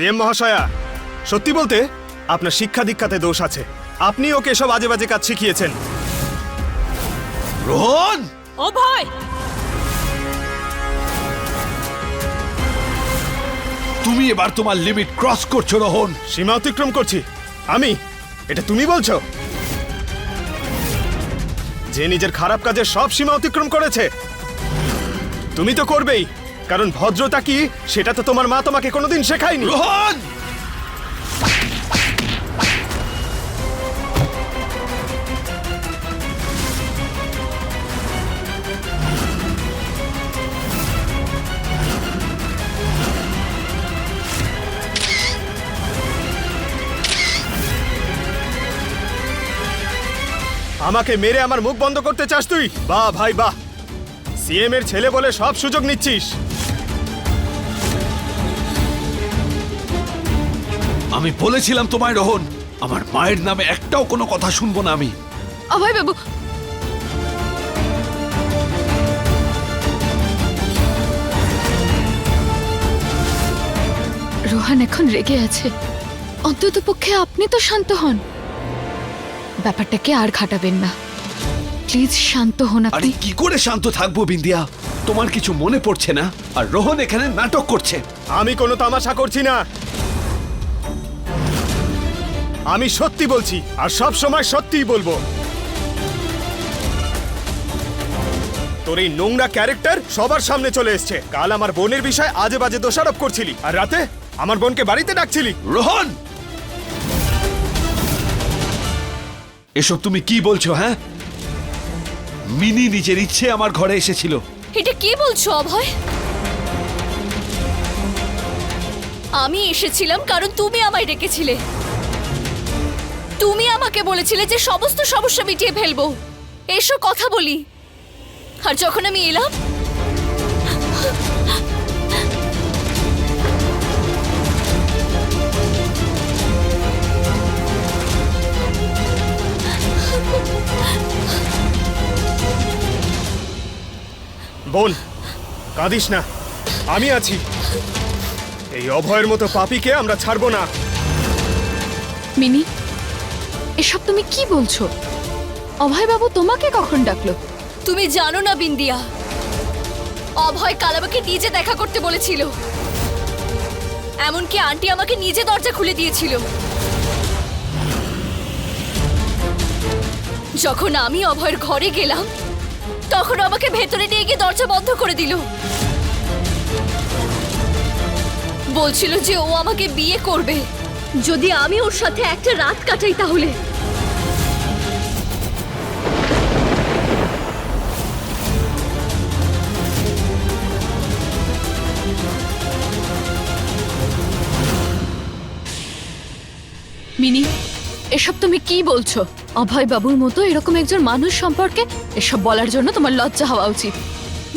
CM মহাশয়া সত্যি বলতে আপনার শিক্ষা দীক্ষাতে দোষ আছে। আপনি ওকে সব আজে বাজে কাজ শিখিয়েছেন। রোহন! অভয় তুমি এবার তোমার লিমিট ক্রস করছ রোহন। সীমা অতিক্রম করছি। আমি? এটা তুমি বলছো? যে নিজের খারাপ কাজের সব সীমা অতিক্রম করেছে তুমি তো করবেই। কারণ ভদ্রতা কি? সেটা তো তোমার মা তোমাকে কোনোদিন শেখায়নি। রোহন! আমাকে মেরে আমার মুখ বন্ধ করতে চাস তুই? বাহ ভাই বাহ। সিএম এর ছেলে বলে সব সুযোগ নিচ্ছিস। আমি বলেছিলাম তোমায় রোহন। আমার মায়ের নামে একটাও কোনো কথা শুনব না আমি। অভয় বাবু। রোহান এখন রেগে আছে। অন্তত পক্ষে আপনি তো শান্ত হন। ব্যাপারটাকে আর ঘাটাবেন না। প্লিজ শান্ত হন আরে আপনি কি করে শান্ত থাকব বিন্দিয়া? তোমার কিছু মনে পড়ছে না? আর রোহন এখানে নাটক করছে। আমি কোনো তামাশা করছি না। আমি সত্যি বলছি আর সব সময় সত্যিই বলব। তোর এই নোংরা ক্যারেক্টার সবার সামনে চলে এসছে। কাল আমার বোনের বিষয়ে আজে বাজে দোষারোপ করছিলি আর রাতে আমার বোনকে বাড়িতে ডাকছিলি। রোহন! এসব তুমি কি বলছো হ্যাঁ? মিনি নিজের ইচ্ছে আমার ঘরে এসেছিল। এটা কি বলছো অভয়? আমি এসেছিলাম কারণ তুমি আমায় ডেকেছিলে। তুমি আমাকে বলেছিলে যে সমস্ত সমস্যা মিটিয়ে ফেলব। এসো কথা বলি। আর যখন আমি এলাম বোন কাঁদিস না। আমি আছি। এই অভয়ের মতো পাপিকে আমরা ছাড়বো না। মিনি এসব তুমি কি বলছো? অভয় বাবু তোমাকে কখন ডাকলো? তুমি জানো না বিন্দিয়া। অভয় কাল আমাকে নিজে দেখা করতে বলেছিল। এমনকি আন্টি আমাকে নিজে দরজা খুলে দিয়েছিল। যখন আমি অভয়ের ঘরে গেলাম, তখন আমাকে ভেতরে নিয়ে গিয়ে দরজা বন্ধ করে দিল। বলছিল যে ও আমাকে বিয়ে করবে। যদি আমি ওর সাথে একটা রাত কাটাই তাহলে? মিনি, এসব তুমি কি বলছো? অভয় বাবুর মতো এরকম একজন মানুষ সম্পর্কে এসব বলার জন্য তোমার লজ্জা হওয়া উচিত।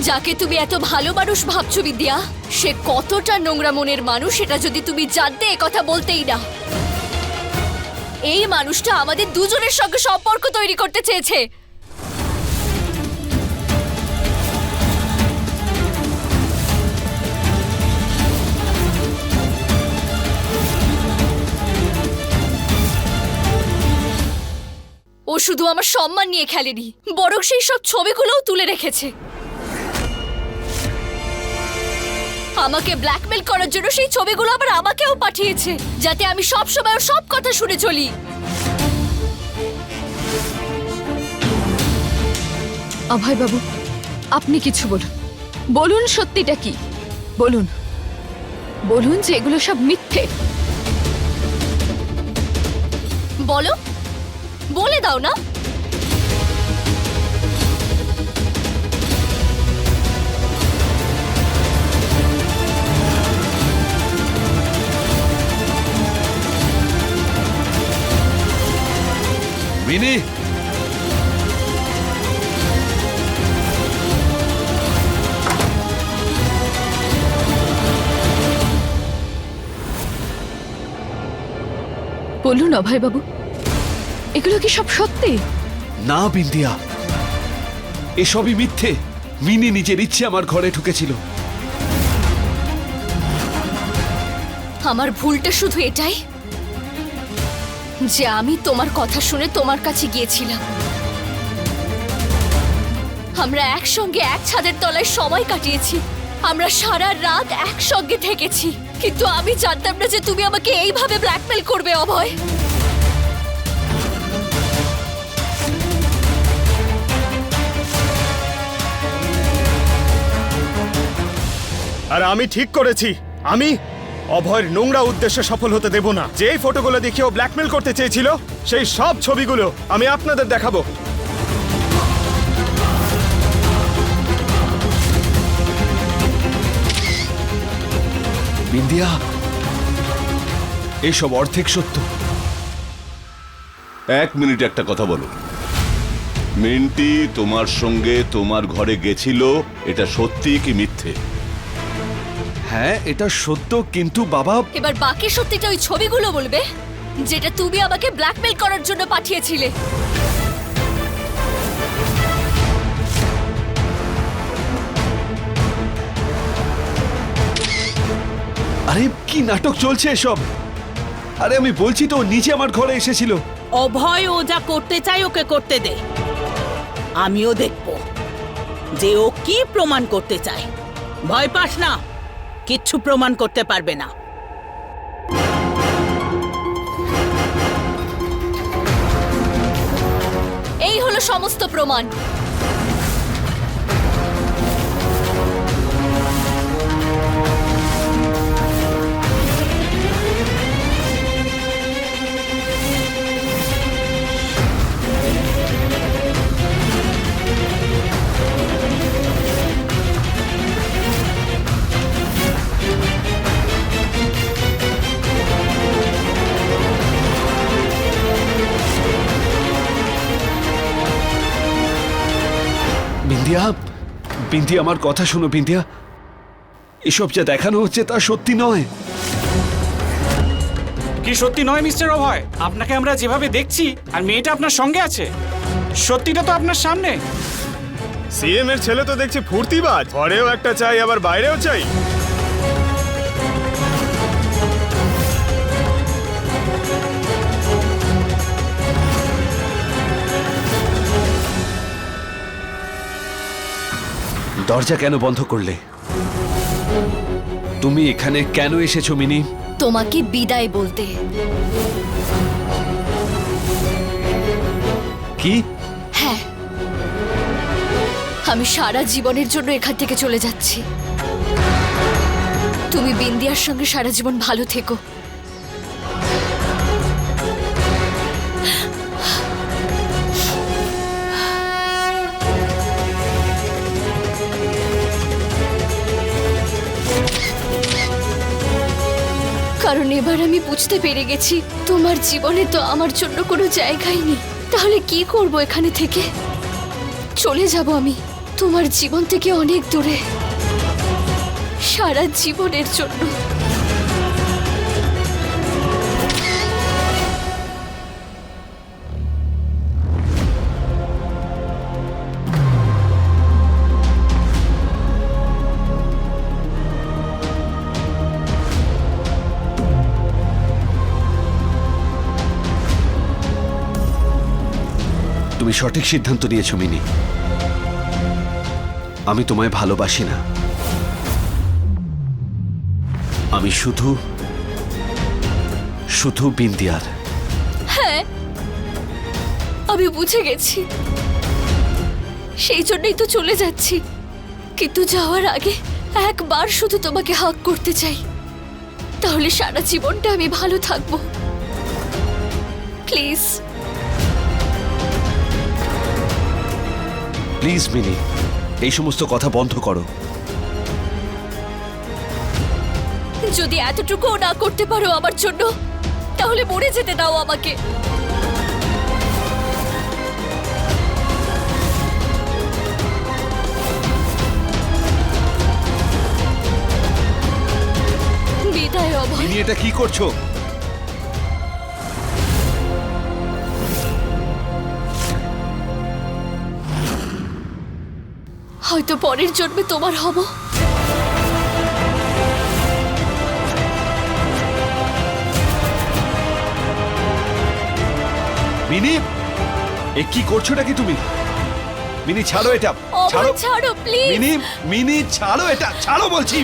যাকে তুমি এত ভালো মানুষ ভাবছ, বিদ্যা, সে কতটা নোংরা মনের মানুষ এটা যদি তুমি জানতে কথা বলতেই না। এই মানুষটা আমাদের দুজনের সঙ্গে সম্পর্ক তৈরি করতে চেয়েছে। ও শুধু আমার সম্মান নিয়ে খেলেনি বরং সেই সব ছবিগুলোও তুলে রেখেছে। আমাকে ব্ল্যাকমেল করার জন্য সেই ছবিগুলো আবার আমাকেও পাঠিয়েছে যাতে আমি সব সময় সব কথা শুনে চলি। অভয় বাবু আপনি কিছু বলুন। বলুন সত্যিটা কি? বলুন। বলুন যে এগুলো সব মিথ্যে। বলো বলে দাও না। মিনি। বলুন অভয় বাবু এগুলো কি সব সত্যি? না বিন্দিয়া এসবই মিথ্যে। মিনি নিজের ইচ্ছে আমার ঘরে ঢুকেছিল। আমার ভুলটা শুধু এটাই? যে আমি তোমার কথা শুনে তোমার কাছে গিয়েছিলাম। আমরা একসঙ্গে এক ছাদের তলায় সময় কাটিয়েছি। আমরা সারা রাত একসঙ্গে থেকেছি। কিন্তু আমি জানতাম না যে তুমি আমাকে এইভাবে ব্ল্যাকমেল করবে অভয়। আর আমি ঠিক করেছি। আমি অভয়ের নোংরা উদ্দেশ্যে সফল হতে দেব না। যেই ফটোগুলো দেখিয়ে ও ব্ল্যাকমেল করতে চেয়েছিল সেই সব ছবিগুলো আমি আপনাদের দেখাবো। বিন্দিয়া এসব অর্ধেক সত্য। এক মিনিট একটা কথা বলো। মিন্টি তোমার সঙ্গে তোমার ঘরে গেছিল এটা সত্যি কি মিথ্যে? হ্যাঁ এটা সত্য কিন্তু বাবা এবার বাকি সত্যিটা ওই ছবিগুলো বলবে যেটা তুমি আমাকে ব্ল্যাকমেল করার জন্য পাঠিয়েছিলে। আরে কি নাটক চলছে এসব? আরে আমি বলছি তো ও নিজে আমার ঘরে এসেছিল। অভয় ও যা করতে চায় ওকে করতে দে। আমিও দেখব যে ও কি প্রমাণ করতে চায়। ভয় পাস না। কিচ্ছু প্রমাণ করতে পারবে না। এই হলো সমস্ত প্রমাণ। বিন্দিয়া বিন্দিয়া আমার কথা শোনো বিন্দিয়া এসব যা দেখানো হচ্ছে তা সত্যি নয়। কি সত্যি নয় মিস্টার অভয়? আপনাকে আমরা যেভাবে দেখছি আর মেয়েটা আপনার সঙ্গে আছে সত্যিটা তো আপনার সামনে। সিএম এর ছেলে তো দেখছি ফুর্তিবাজ ঘরেও একটা চাই আবার বাইরেও চাই। দরজা কেন বন্ধ করলে? তুমি এখানে কেন এসেছ মিনি? তোমাকে বিদায় বলতে। কি? হ্যাঁ। আমি সারা জীবনের জন্য এখান থেকে চলে যাচ্ছি। তুমি বিন্দিয়ার সঙ্গে সারা জীবন ভালো থেকো। এবার আমি বুঝতে পেরে গেছি, তোমার জীবনে তো আমার জন্য কোনো জায়গাই নেই। তাহলে কি করব এখানে থেকে? চলে যাব আমি, তোমার জীবন থেকে অনেক দূরে। সারা জীবনের জন্য। তুমি সঠিক সিদ্ধান্ত নিয়েছো, মিনি। আমি তোমায় ভালোবাসি না। আমি শুধু শুধু বিন্দিয়ার। হ্যাঁ আমি বুঝে গেছি। সেই জন্যই তো চলে যাচ্ছি। কিন্তু যাওয়ার আগে একবার শুধু তোমাকে হাক করতে চাই। তাহলে সারা জীবনটা আমি ভালো থাকব। প্লিজ প্লিজ মিনি এই সমস্ত কথা বন্ধ করো। যদি এতটুকুও না করতে পারো আমার জন্য তাহলে মরে যেতে দাও আমাকে। বিদায় অভয়। মিনি এটা কি করছ? হয়তো পরের জন্মে তোমার হব। মিনি এ কি করছোটা কি তুমি? মিনি ছাড়ো এটা। ছাড়ো। ছাড়ো প্লিজ মিনি মিনি ছাড়ো এটা। ছাড়ো বলছি।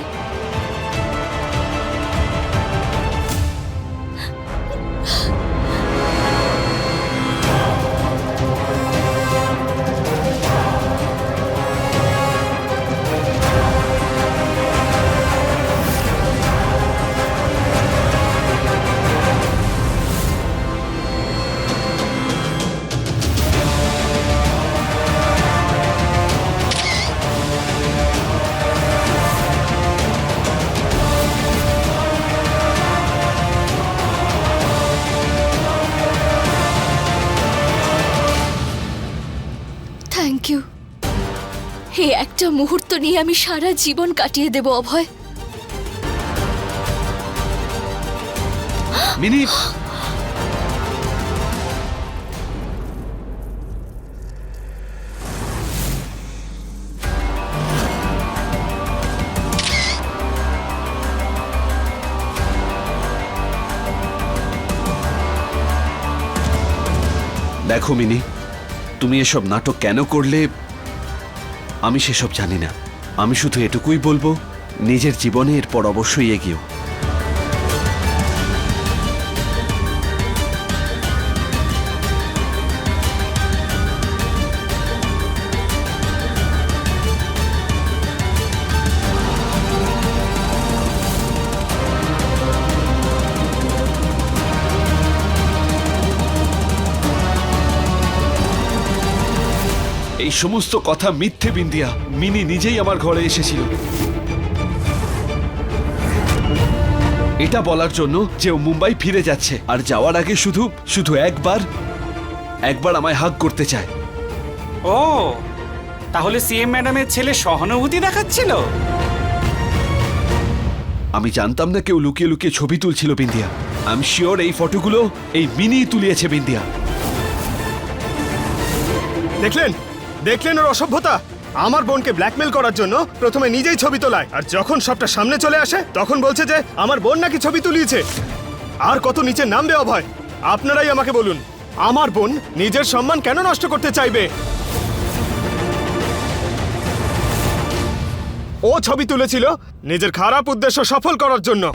মুহূর্ত নিয়ে আমি সারা জীবন কাটিয়ে দেব, অভয়। মিনি! দেখো, মিনি, তুমি এসব নাটক কেন করলে? আমি সেসব জানি না। আমি শুধু এটুকুই বলব নিজের জীবনে এরপর অবশ্যই এগিয়েও। এই সমস্ত কথা মিথ্যে বিন্দিয়া মিনি নিজেই আমার ঘরে এসেছিল। এটা বলার জন্য যে ও মুম্বাই ফিরে যাচ্ছে আর যাওয়ার আগে শুধু শুধু একবার একবার আমায় হাগ করতে চায়। ও তাহলে সিএম ম্যাডামের ছেলে সহানুভূতি দেখাচ্ছিল? আমি জানতাম না কেউ লুকিয়ে লুকিয়ে ছবি তুলছিল বিন্দিয়া আমি শিওর এই ফটোগুলো এই মিনি তুলিয়েছে বিন্দিয়া দেখলেন? দেখলেন ওর অসভ্যতা? আমার বোনকে ব্ল্যাকমেল করার জন্য প্রথমে নিজেই ছবি তোলায়, আর যখন সবটা সামনে চলে আসে, তখন বলছে যে, আমার বোন নাকি ছবি তুলিয়েছে। আর কত নিচে নামবে অভয়? আপনারাই আমাকে বলুন, আমার বোন নিজের সম্মান কেন নষ্ট করতে চাইবে? ও ছবি তুলেছিল নিজের খারাপ উদ্দেশ্য সফল করার জন্য।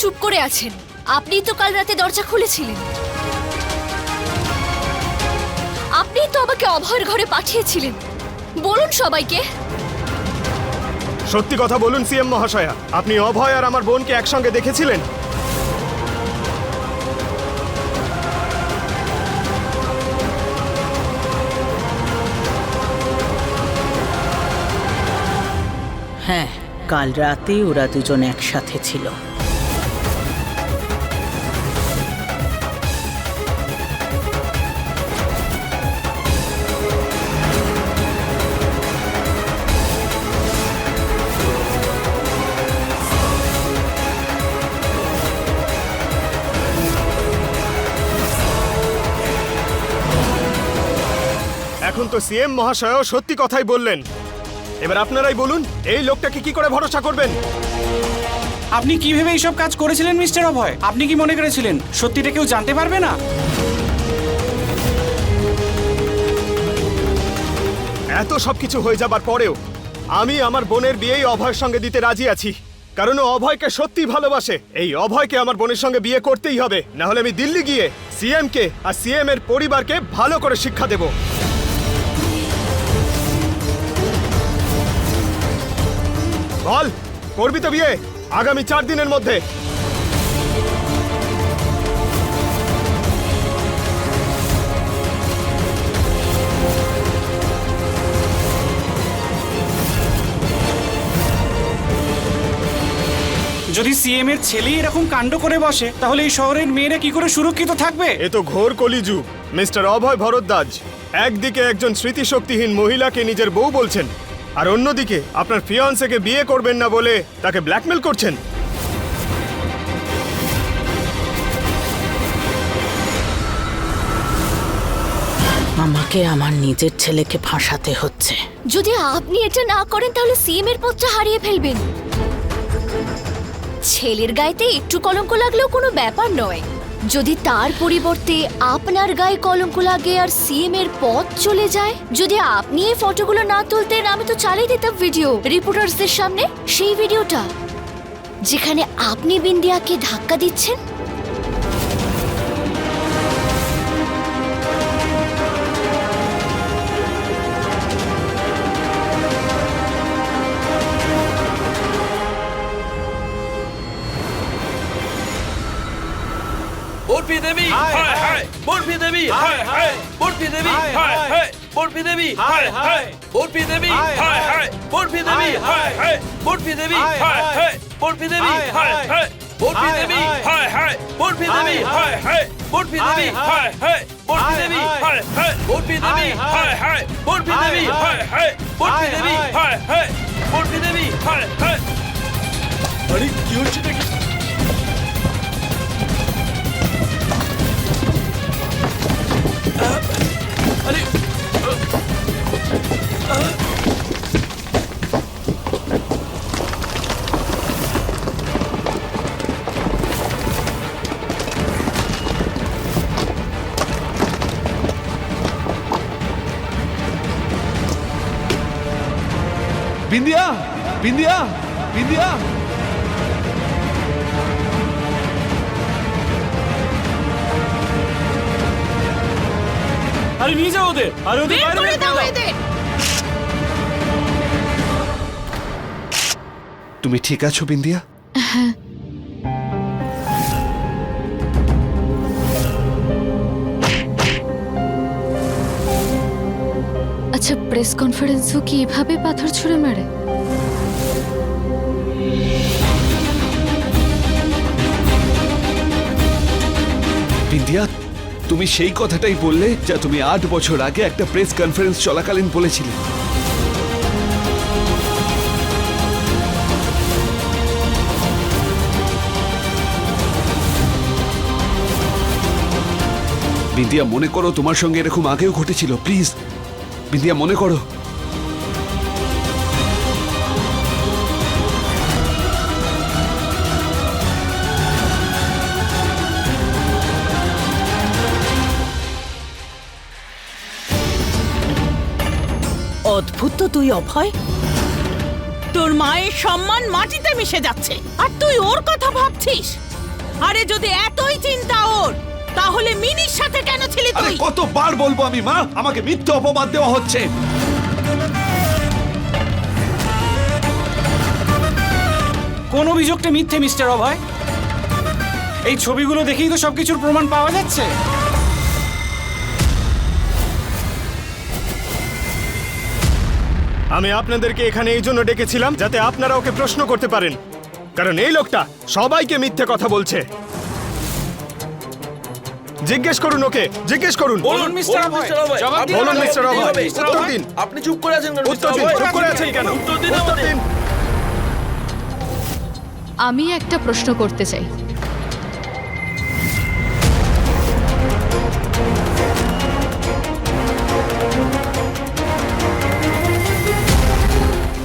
চুপ করে আছেন। আপনিই তো কাল রাতে দরজা খুলেছিলেন। আপনি তো আমাকে অভয়ের ঘরে পাঠিয়েছিলেন। বলুন সবাইকে। সত্যি কথা বলুন সিএম মহাশয়া। আপনি অভয় আর আমার বোনকে একসঙ্গে দেখেছিলেন? হ্যাঁ কাল রাতে ওরা দুজন একসাথে ছিল। তো সিএম মহাশয়ও সত্যি কথাই বললেন। এবার আপনারাই বলুন এই লোকটাকে কি করে ভরসা করবেন? আপনি কি ভেবে এইসব কাজ করেছিলেন মিস্টার অভয়? আপনি কি মনে করেছিলেন সত্যিটা কেউ জানতে পারবে না? এত সবকিছু হয়ে যাবার পরেও আমি আমার বোনের বিয়েই অভয়ের সঙ্গে দিতে রাজি আছি। কারণ ও অভয়কে সত্যি ভালোবাসে। এই অভয়কে আমার বোনের সঙ্গে বিয়ে করতেই হবে। না হলে আমি দিল্লি গিয়ে সিএম কে আর সিএম এর পরিবারকে ভালো করে শিক্ষা দেব। বল করবি তো বিয়ে আগামী চার দিনের মধ্যে। যদি সিএম এর ছেলেই এরকম কাণ্ড করে বসে তাহলে এই শহরের মেয়েরা কি করে সুরক্ষিত থাকবে? এ তো ঘোর কলিযুগ। মিস্টার অভয় ভরদ্বাজ একদিকে একজন স্মৃতিশক্তিহীন মহিলাকে নিজের বউ বলছেন আর অন্যদিকে আপনার ফিয়ান্সেকে বিয়ে করবেন না বলে তাকে ব্ল্যাকমেল করছেন। আমাকে আমার নিজের ছেলেকে ফাঁসাতে হচ্ছে। যদি আপনি এটা না করেন তাহলে সিএম এর পদটা হারিয়ে ফেলবেন। ছেলের গায়েতে একটু কলঙ্ক লাগলেও কোনো ব্যাপার নয়। যদি তার পরিবর্তে আপনার গায়ে কলঙ্ক লাগে আর সিএম এর পথ চলে যায়, যদি আপনি এই ফটোগুলো না তুলতেন, আমি তো চালিয়ে দিতাম ভিডিও রিপোর্টার্সদের সামনে সেই ভিডিওটা যেখানে আপনি বিন্দিয়াকে ধাক্কা দিচ্ছেন হায় হায় বরফি দেবী হায় হায় বরফি দেবী হায় হায় বরফি দেবী হায় হায় বরফি দেবী হায় হায় বরফি দেবী হায় হায় বরফি দেবী হায় হায় বরফি দেবী হায় হায় বরফি দেবী হায় হায় বরফি দেবী হায় হায় বরফি দেবী হায় হায় বরফি দেবী হায় হায় বরফি দেবী হায় হায় বরফি দেবী হায় হায় বরফি দেবী হায় হায় বরফি দেবী হায় হায় আরে কি হচ্ছে 빈디야! 빈디야! 빈디야! আরে নিয়ে যাও ওদের। আরে ওদের বের বাইরে করে বের দাও করে দাও। এদের। তুমি ঠিক আছো বিন্দিয়া? আচ্ছা প্রেস কনফারেন্সও কি এভাবে পাথর ছুঁড়ে মারে? বিন্দিয়া তুমি সেই কথাটাই বললে যা তুমি আট বছর আগে একটা প্রেস কনফারেন্স চলাকালীন বলেছিলে। বিন্দিয়া মনে করো তোমার সঙ্গে এরকম আগেও ঘটেছিল। প্লিজ বিন্দিয়া মনে করো। অদ্ভুত তো তুই অভয়। তোর মায়ের সম্মান মাটিতে মিশে যাচ্ছে। আর তুই ওর কথা ভাবছিস? আরে যদি এতই চিন্তা ওর তাহলে মিনির সাথে কেন ছিলি আরে তুই? কতবার বলব আমি মা? আমাকে মিথ্যে অপবাদ দেওয়া হচ্ছে। কোন অভিযোগটা মিথ্যে মিস্টার অভয়? এই ছবিগুলো দেখেই তো সবকিছুর প্রমাণ পাওয়া যাচ্ছে। আমি আপনাদেরকে এখানে এই জন্য ডেকেছিলাম যাতে আপনারা ওকে প্রশ্ন করতে পারেন। কারণ এই লোকটা সবাইকে মিথ্যে কথা বলছে। জিজ্ঞেস করুন ওকে জিজ্ঞেস করুন। বলুন, মিস্টার অভয়। বলুন, মিস্টার অভয়। উত্তর দিন। আপনি চুপ করে আছেন কেন, উত্তর দিন চুপ করে আছেন কেন? উত্তর। দিন। আমি একটা প্রশ্ন করতে চাই।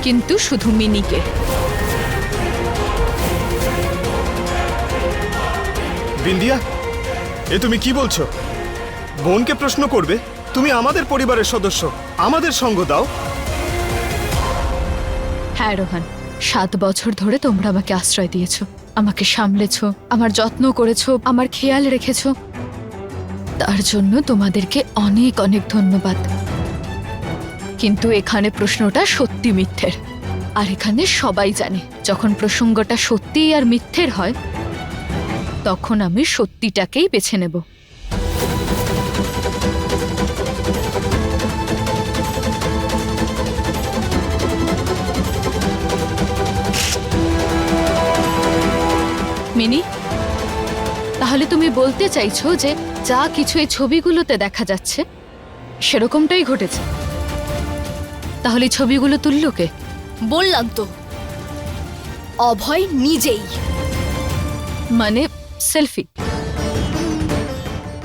কিন্তু শুধু মিনিকে। বিন্দিয়া এ তুমি কি বলছো? বোনকে প্রশ্ন করবে তুমি আমাদের পরিবারের সদস্য আমাদের সঙ্গ দাও। হ্যাঁ রোহান সাত বছর ধরে তোমরা আমাকে আশ্রয় দিয়েছ আমাকে সামলেছো আমার যত্ন করেছ আমার খেয়াল রেখেছ। তার জন্য তোমাদেরকে অনেক অনেক ধন্যবাদ। কিন্তু এখানে প্রশ্নটা সত্যি মিথ্যের। আর এখানে সবাই জানে, যখন প্রসঙ্গটা সত্যি আর মিথ্যের হয়, তখন আমি সত্যিটাকেই বেছে নেব। মিনি, তাহলে তুমি বলতে চাইছো যে যা কিছু এই ছবিগুলোতে দেখা যাচ্ছে, সেরকমটাই ঘটেছে। তাহলে ছবিগুলো তুললো কে? বললাম তো। অভয় নিজেই। মানে সেলফি।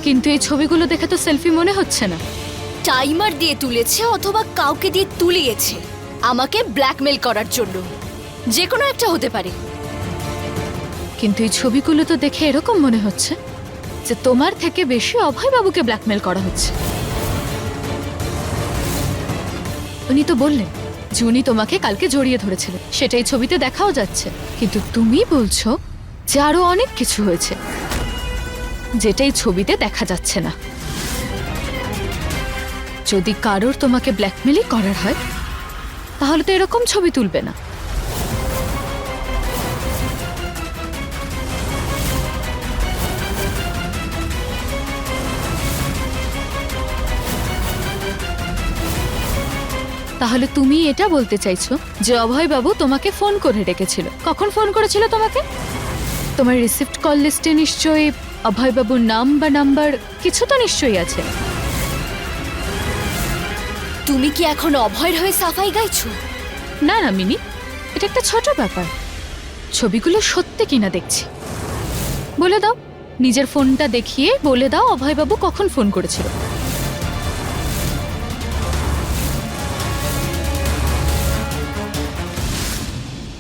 কিন্তু এই ছবিগুলো দেখে তো সেলফি মনে হচ্ছে না। টাইমার দিয়ে তুলেছে অথবা কাউকে দিয়ে তুলিয়েছে। আমাকে ব্ল্যাকমেল করার জন্য। যে কোনো একটা হতে পারে। কিন্তু এই ছবিগুলো তো দেখে এরকম মনে হচ্ছে যে তোমার থেকে বেশি অভয় বাবুকে ব্ল্যাকমেল করা হচ্ছে। উনি তো বললেন যে উনি তোমাকে কালকে জড়িয়ে ধরেছিলেন সেটাই ছবিতে দেখাও যাচ্ছে। কিন্তু তুমি বলছো, যে আরও অনেক কিছু হয়েছে। যেটাই ছবিতে দেখা যাচ্ছে না। যদি কারোর তোমাকে ব্ল্যাকমেলই করার হয়, তাহলে তো এরকম ছবি তুলবে না। তাহলে তুমি এটা বলতে চাইছো যে অভয়বাবু তোমাকে ফোন করে ডেকেছিল। কখন ফোন করেছিল তোমাকে? তোমার রিসিভড কল লিস্টে নিশ্চয়ই অভয়বাবুর নাম বা নাম্বার কিছু তো নিশ্চয়ই আছে। তুমি কি এখন অভয়ের হয়ে সাফাই গাইছো? না না মিনি এটা একটা ছোট ব্যাপার। ছবিগুলো সত্যি কিনা দেখছি। বলে দাও নিজের ফোনটা দেখিয়ে বলে দাও অভয়বাবু কখন ফোন করেছিল।